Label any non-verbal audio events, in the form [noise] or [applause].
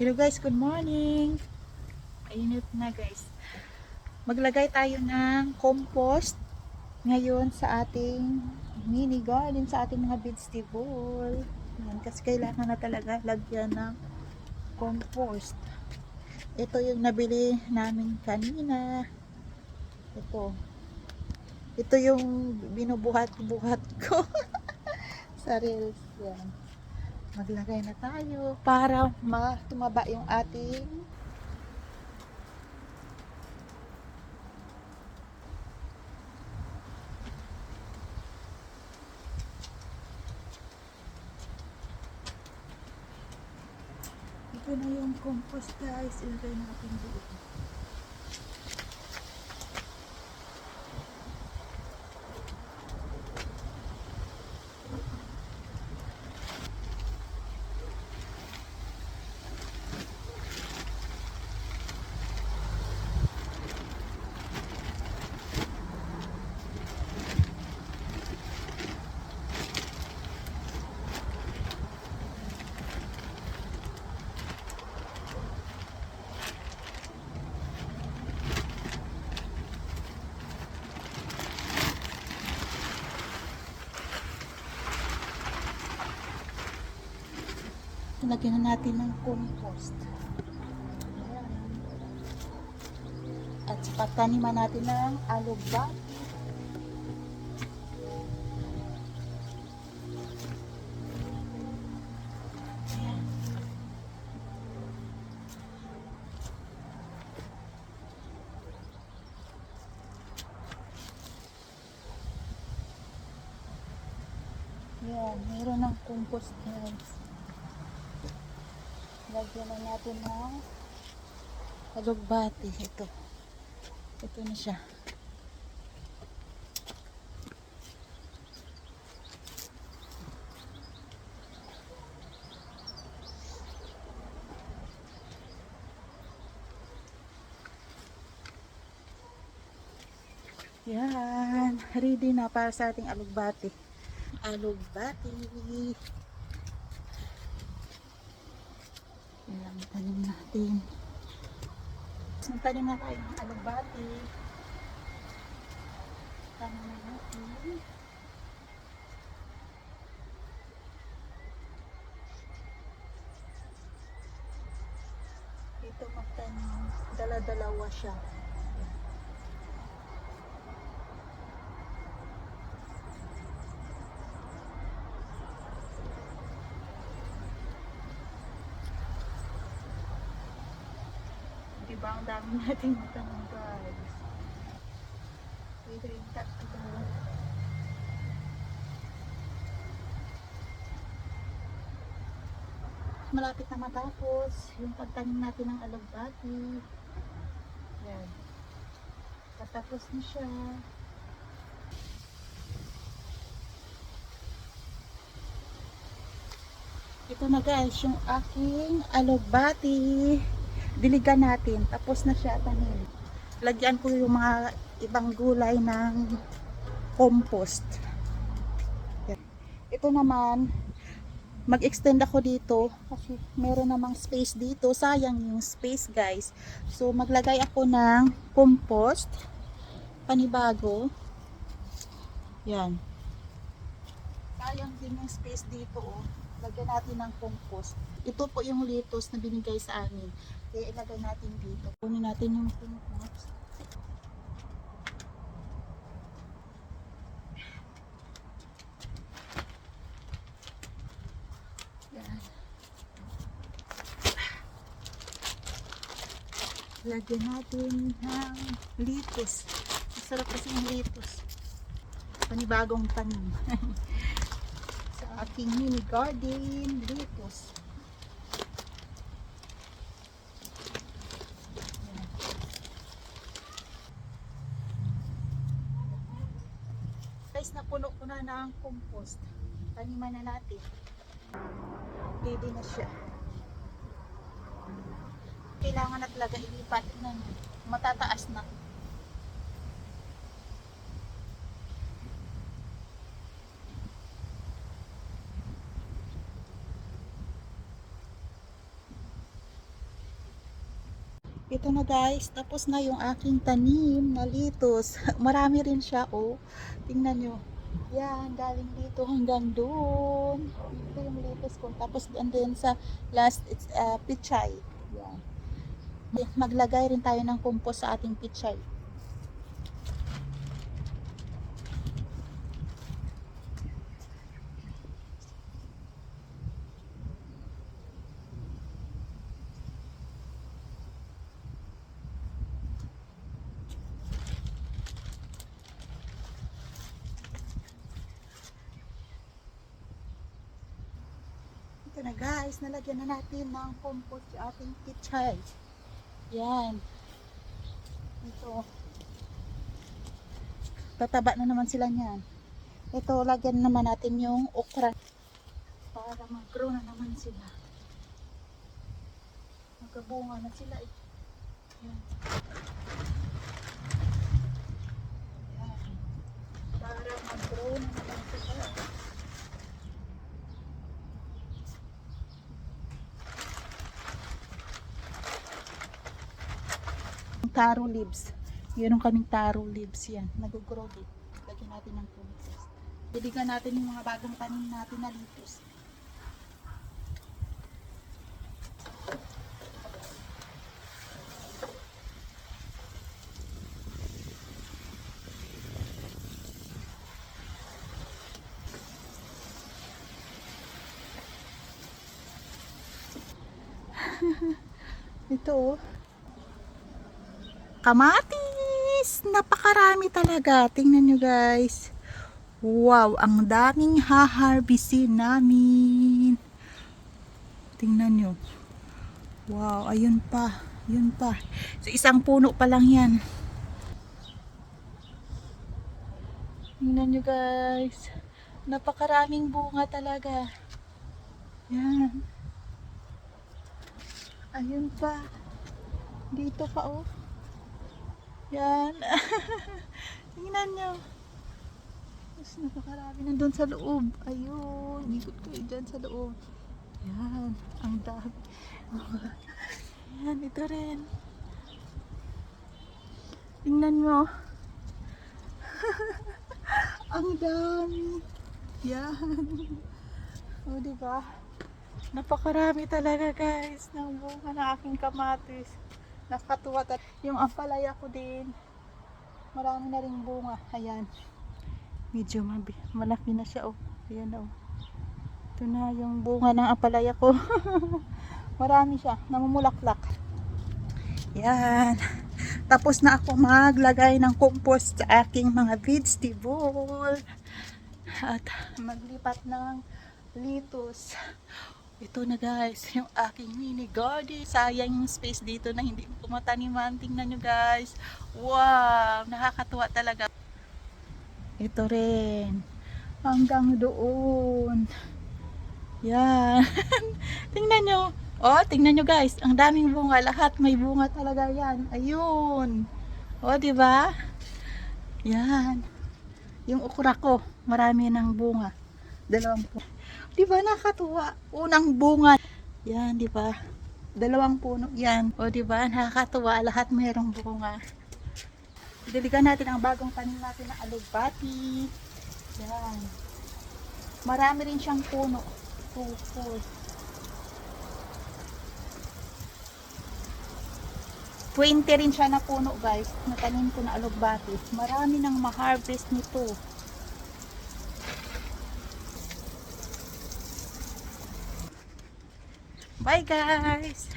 Hello guys, good morning. Mainit na guys. Maglagay tayo ng compost ngayon sa ating mini garden, sa ating mga vegetable. Yan, kasi kailangan na talaga lagyan ng compost. Ito yung nabili namin kanina. Ito. Ito yung binubuhat-buhat ko [laughs] sa reels. Yan maglagay na tayo para ma tumaba yung ating ito na yung compost guys. Ilagay natin doon lagyan na natin ng compost Ayan. at pataniman natin ng alubak Yan, meron ng compost guys. Lagyan na natin ng alugbati. Ito. Ito na siya. Yan. Ready na para sa ating alugbati. Alugbati. Yan, tanim natin. Tanim na tayo ng alugbati. Tanim na natin. Ito magtanim. Dala-dalawa siya. Diba ang dami nating tanong guys. Pwede rin tatlo. Malapit na matapos yung pagtanim natin ng alugbati. Yan. Patapos na siya. Ito na guys, yung aking alugbati diligan natin. Tapos na siya tanim. Lagyan ko yung mga ibang gulay ng compost. Ito naman, mag-extend ako dito kasi meron namang space dito. Sayang yung space guys. So maglagay ako ng compost panibago. Yan. Sayang din yung space dito oh. Lagyan natin ng compost. Ito po yung lettuce na binigay sa amin. Kaya ilagay natin dito. Kunin natin yung compost. Yan. Lagyan natin ng lettuce. Masarap kasi yung lettuce. Panibagong tanim. [laughs] aking mini garden lettuce. Guys, napuno ko na ng compost. Taniman na natin. Ready na siya. Kailangan na talaga ilipat na matataas na. Ito na guys, tapos na yung aking tanim na litos. [laughs] Marami rin siya, oh. Tingnan nyo. Yan, galing dito hanggang doon. Ito yung litos ko. Tapos and then sa last, it's uh, pichay. Yan. Maglagay rin tayo ng compost sa ating pichay. Ito na guys, nalagyan na natin ng compost sa ating pichay. Yan. Ito. Tataba na naman sila niyan. Ito, lagyan naman natin yung okra. Para mag-grow na naman sila. Magkabunga na sila eh. Yan. Para mag-grow na naman sila. Taro leaves. Meron kaming taro leaves yan. Nag-grow din. Lagyan natin ng compost. Biligan natin yung mga bagong tanim natin na litos. [laughs] Ito oh. Kamatis! Napakarami talaga. Tingnan nyo guys. Wow, ang daming haharbisin namin. Tingnan nyo. Wow, ayun pa. Yun pa. So, isang puno pa lang yan. Tingnan nyo guys. Napakaraming bunga talaga. Yan. Ayun pa. Dito pa oh. Yan. [laughs] Tingnan nyo. Mas napakarami nandun sa loob. Ayun. Ikot kayo dyan sa loob. Yan. Ang dami. [laughs] Yan. Ito rin. Tingnan nyo. [laughs] Ang dami. Yan. O, diba? Napakarami talaga guys ng bunga ng aking kamatis. Nakatuwa talaga. Yung ampalaya ko din. Marami na rin bunga. Ayan. Medyo mabi malaki na siya oh. Ayan oh. Ito na yung bunga ng ampalaya ko. [laughs] Marami siya. Namumulaklak. Yan. Tapos na ako maglagay ng compost sa aking mga vegetable. At maglipat ng litos. Ito na guys, [laughs] yung aking mini garden. Sayang yung space dito na hindi ko mataniman. Tingnan nyo guys. Wow, nakakatuwa talaga. Ito rin. Hanggang doon. Yan. [laughs] tingnan nyo. Oh, tingnan nyo guys. Ang daming bunga. Lahat may bunga talaga yan. Ayun. Oh, di ba? Yan. Yung okra ko, marami ng bunga. Dalawang po. Di ba nakakatuwa? Unang bunga. Yan, di ba? Dalawang puno yan. O, di ba? Nakakatuwa. Lahat mayroong bunga. Diligan natin ang bagong tanim natin na alugbati. Yan. Marami rin siyang puno. Four. 20 rin siya na puno guys. Natanim ko na alugbati. Marami nang ma-harvest nito. Bye guys!